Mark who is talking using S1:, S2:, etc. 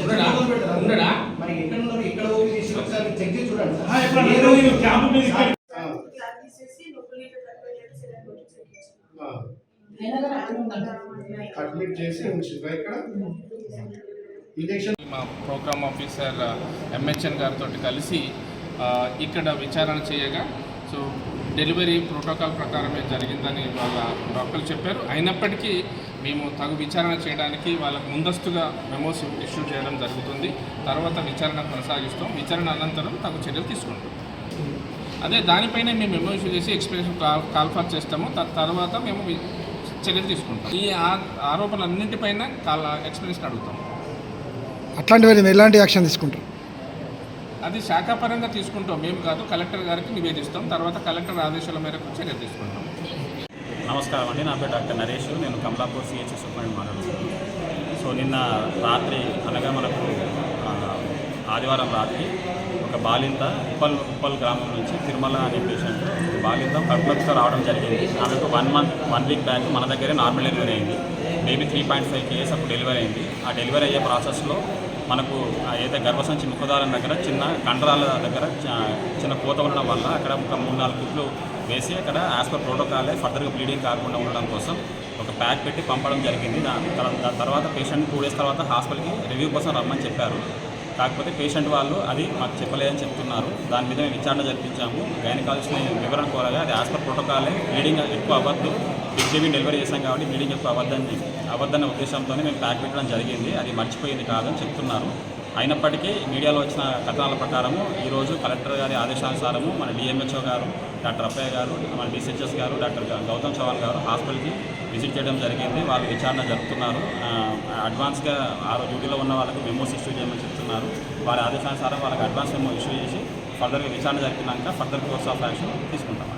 S1: ఉండడా? ఉండడా?
S2: మరి ఎక్కడ ఉన్నారు ఎక్కడ ఊరి తీసి ఒకసారి చెక్ చేసి చూడండి. అడ్మిట్ ఇక్కడ. ఇంజెక్షన్
S1: మా ప్రోగ్రామ్ ఆఫీసర్ ఎంహెచ్ఎన్ గారితో కలిసి ఆ, ఇక్కడ విచారణ చేయగా సో డెలివరీ ప్రోటోకాల్ ప్రకారమే జరిగిందని వాళ్ళ డాక్టర్లు చెప్పారు. అయినప్పటికీ మేము తగు విచారణ చేయడానికి వాళ్ళకు ముందస్తుగా మెమోస్ ఇష్యూ చేయడం జరుగుతుంది. తర్వాత విచారణ కొనసాగిస్తాం. విచారణ అనంతరం తగు చర్యలు తీసుకుంటాం. అదే దానిపైన మేము మెమో ఇష్యూ చేసి ఎక్స్ప్రెషన్ కాల్ కాల్ఫర్ చేస్తాము. తర్వాత మేము చర్యలు తీసుకుంటాం. ఈ ఆ- ఆరోపణలన్నింటిపైన కాల్ ఎక్స్ప్లెనేషన్ అడుగుతాం.
S3: అట్లాంటివి ఎలాంటి యాక్షన్ తీసుకుంటారు?
S1: అది శాఖాపరంగా తీసుకుంటాం. మేము కాదు కలెక్టర్ గారికి నివేదిస్తాం. తర్వాత కలెక్టర్ ఆదేశాల మేరకు చర్య తీసుకుంటాం.
S4: నమస్కారం అండి. నా పేరు డాక్టర్ నరేష్. నేను కమలాపూర్ సిహెచ్ సూపరింట్ మాట్లాడుతున్నాను. సో నిన్న రాత్రి అనగా మనకు ఆదివారం రాత్రి ఒక బాలింత ఉప్పల్ ఉప్పల్ గ్రామం నుంచి తిరుమల అనే పేషెంట్ బాలింత కడుపులతో రావడం జరిగింది. ఆమెకు one month one week back మన దగ్గరే నార్మల్ డెలివరీ అయింది. Baby three point five case అప్పుడు డెలివరీ అయింది. ఆ డెలివరీ అయ్యే ప్రాసెస్లో మనకు ఆ ఏదైతే గర్భసంచి ముఖదారం దగ్గర చిన్న కండరాల దగ్గర చిన్న కోత ఉండడం వల్ల అక్కడ ఒక మూడు నాలుగు కుట్లు వేసి అక్కడ యాజ్ పర్ ప్రోటోకాలే ఫర్దర్గా బ్లీడింగ్ కాకుండా ఉండడం కోసం ఒక ప్యాక్ పెట్టి పంపడం జరిగింది. దాని తర్వాత పేషెంట్ టూ డేస్ తర్వాత హాస్పిటల్కి రివ్యూ కోసం రమ్మని చెప్పారు. కాకపోతే పేషెంట్ వాళ్ళు అది మాకు చెప్పలేదని చెప్తున్నారు. దాని మీద మేము విచారణ జరిపించాము. గైనకాలజిస్ట్ని వివరణ కోరగా అది యాజ్ పర్ ప్రోటోకాలే. బ్లీడింగ్ ఎక్కువ అవ్వద్దు. బిగ్ డెలివరీ చేశాం కాబట్టి బ్లీడింగ్ ఎక్కువ అవ్వద్దని అవ్వద్దన్న ఉద్దేశంతోనే మేము ప్యాక్ పెట్టడం జరిగింది. అది మర్చిపోయింది కాదని చెప్తున్నారు. అయినప్పటికీ మీడియాలో వచ్చిన కథనాల ప్రకారము ఈరోజు కలెక్టర్ గారి ఆదేశానుసారము మన డిఎంహెచ్ఓ గారు డాక్టర్ అప్పయ్య గారు మన డిసిహెచ్ఎస్ గారు డాక్టర్ గౌతమ్ చవాల్ గారు హాస్పిటల్కి విజిట్ చేయడం జరిగింది. వాళ్ళు విచారణ జరుపుతున్నారు. అడ్వాన్స్గా ఆ డ్యూటీలో ఉన్న వాళ్ళకి మెమోస్ ఇష్యూ చేయమని చెప్తున్నారు. వారి ఆదేశానుసారం వాళ్ళకి అడ్వాన్స్ మెమో ఇష్యూ చేసి ఫర్దర్గా విచారణ జరిపినాక ఫర్దర్ కోర్స్ ఆఫ్ యాక్షన్ తీసుకుంటాం